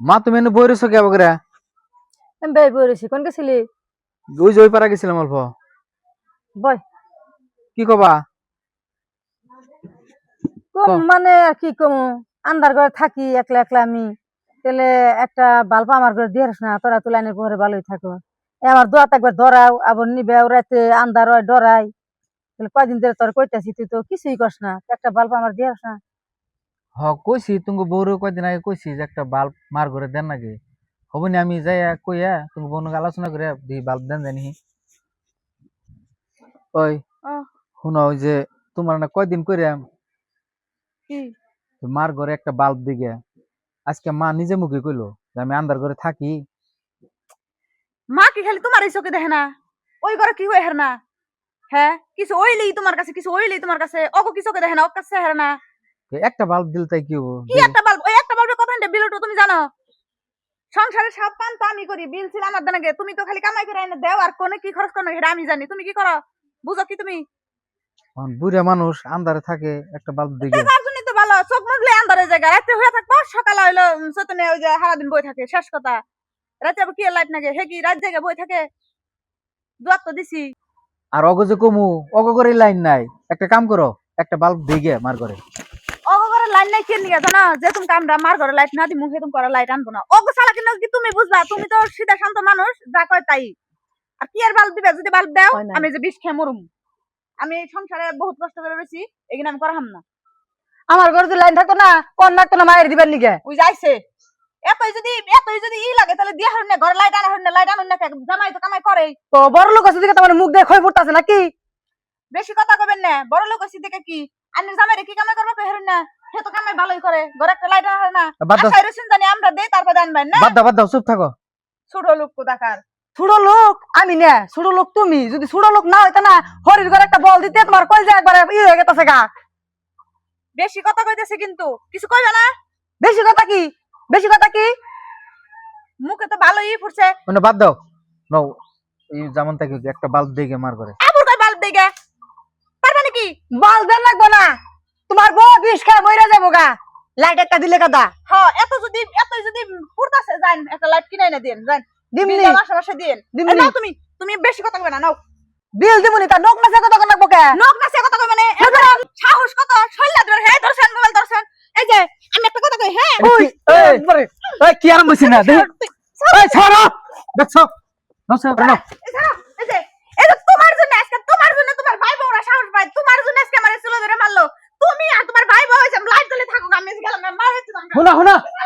মা তুমি এনে বই রয়েছো কে বকরা আমি বের বলেছি কোন গেছিলি ওই যে ওই পাড়া গেছিলাম অল্প। বয় কি কবা? কম। মানে আর কি কম আন্দার ঘরে থাকি একলা একলা আমি তাহলে একটা বাল্ব আমার ঘরে দিয়ে না তোরা তুলানের পরে ভালোই থাকো। এ আমার দোয়াত একবার ধরাও আবার নিবে রাতে আন্দার হয় ডরাই তাহলে কয়দিন ধরে তোর কইতাছি তুই তো কিছুই করস না একটা বাল্ব আমার দিয়ে না। হ কইছি তুমি বউরে কয়দিন আগে কইছি যে একটা বাল্ব মার ঘরে দেন নাকি? হব নি আমি যাই কইয়া তুমি বোনকে আলোচনা করে দি বাল্ব দেন জানি ওই শুনো ওই যে তোমার না কয়দিন করে কি? মার ঘরে একটা বাল্ব দিকে আজকে মা নিজে মুখে কইলো যে আমি আন্দার ঘরে থাকি। মা কি খালি তোমার এই চোখে দেখে না? ওই ঘরে কি হয়ে হের না? হ্যাঁ কিছু ওইলেই তোমার কাছে কিছু ওইলেই তোমার কাছে ওকে কি দেখে না? ওর কাছে হের না? একটা বাল্ব দিল তাই কি হব? কি একটা বাল্ব ওই একটা বাল্বের কথা বিলটা তুমি জানো? সংসারে সব কাম তো আমি করি বিল ছিল আমার দেনাকে তুমি তো খালি কামাই করে এনে দেও আর কোনে কি খরচ করো? সেটা আমি জানি। তুমি কি করো? বুঝো কি তুমি? বুড়া মানুষ আন্দারে থাকে একটা বাল্ব দিকে তো ভালো? চোখ মুজলে আন্ধারে জায়গা। রাতে হয়ে থাকব সকালে হইল চৈতন্য ওই যে সারাদিন বই থাকে শেষ কথা। রাতে আবার কি লাইট নাগে? হে কি রাত জায়গা বই থাকে? দুয়ার তো দিছি। আর অগ যে কমু অগ করে লাইন নাই। একটা কাম করো একটা বাল্ব দিকে মার ঘরে। লাইট নাই কেন নিয়ে জানো যে তুমি কামরা মার ঘরে লাইট না তুমি করে লাইট আনব না। ওগো কিনা কি তুমি বুঝবা তুমি তো সিধা শান্ত মানুষ যা কয় তাই। আর কি আর বাল্ব দিবে? যদি বাল্ব দাও আমি যে বিষ খেয়ে মরুম। আমি সংসারে বহুত কষ্ট করে রয়েছি এগুলো আমি করাম না। আমার ঘরে যদি লাইন থাকতো না কোন লাগতো না মায়ের দিবার নিগে ওই যাইছে এতই যদি এতই যদি ই লাগে তাহলে দিয়ে হারুন না ঘরে লাইট আনা হারুন না লাইট আনুন না কেন? জামাই তো কামাই করে তো বড় লোক আছে দিকে তোমার মুখ দিয়ে খই ফুটতেছে নাকি? বেশি কথা কবেন না। বড় লোক আছি দেখে কি? আন্নের জামাই রে কি কামাই করবে কই হারুন না। সে তো কামাই ভালোই করে। ঘরে একটা লাইট আনা না। বাদ দাও। আশাই জানি আমরা দেই তারপর আনবেন না? বাদ দাও বাদ দাও চুপ থাকো। ছোট লোক কোথাকার? ছোট লোক? আমি না ছোট লোক তুমি। যদি ছোট লোক না হইতো না হরির ঘরে একটা বল দিতে তোমার কই যায় একবার ই হয়ে গেছে গা। বেশি কথা কইতেছে কিন্তু। কিছু কইবে না? বেশি কথা কি? বেশি কথা কি? মুখে তো ভালোই ফুটছে। মানে বাদ দাও। নাও এই যেমন থাকে একটা বাল্ব দিকে মার ঘরে আবুর কই বাল্ব দেগে পারবে নাকি বল লাগবো না। তোমার বউ বিষ খায় মইরা যাব গা। লাইট একটা দিলে কাদা। হ্যাঁ এত যদি এত যদি ফুটতাছে যান একটা লাইট কিনাই না। দেন যান দিমনি বিলের আশেপাশে দেন দিমনি। তুমি তুমি বেশি কথা কইবে না নাও। বিল দিমুনি তা নোক নাচে কথা লাগবো কে? নখ না কথা কইবে না সাহস কত? শৈলা ধরে হে ধরছেন মোবাইল ধরছেন এই যে আমি একটা কথা কই হ্যাঁ ওই এই কি আর বসি না দেখ। এই ছাড়ো। দেখছ? না ছাড়ো, যে এই যে তোমার জন্য আজকে তোমার জন্য তোমার ভাই বউরা সাহস পায় তোমার জন্য আজকে আমার চুলো ধরে মারলো তুমি আর তোমার ভাই বউ হয়েছে লাইট জ্বলে থাকো আমি গেলাম না মার হচ্ছে হুনা হুনা তোমরা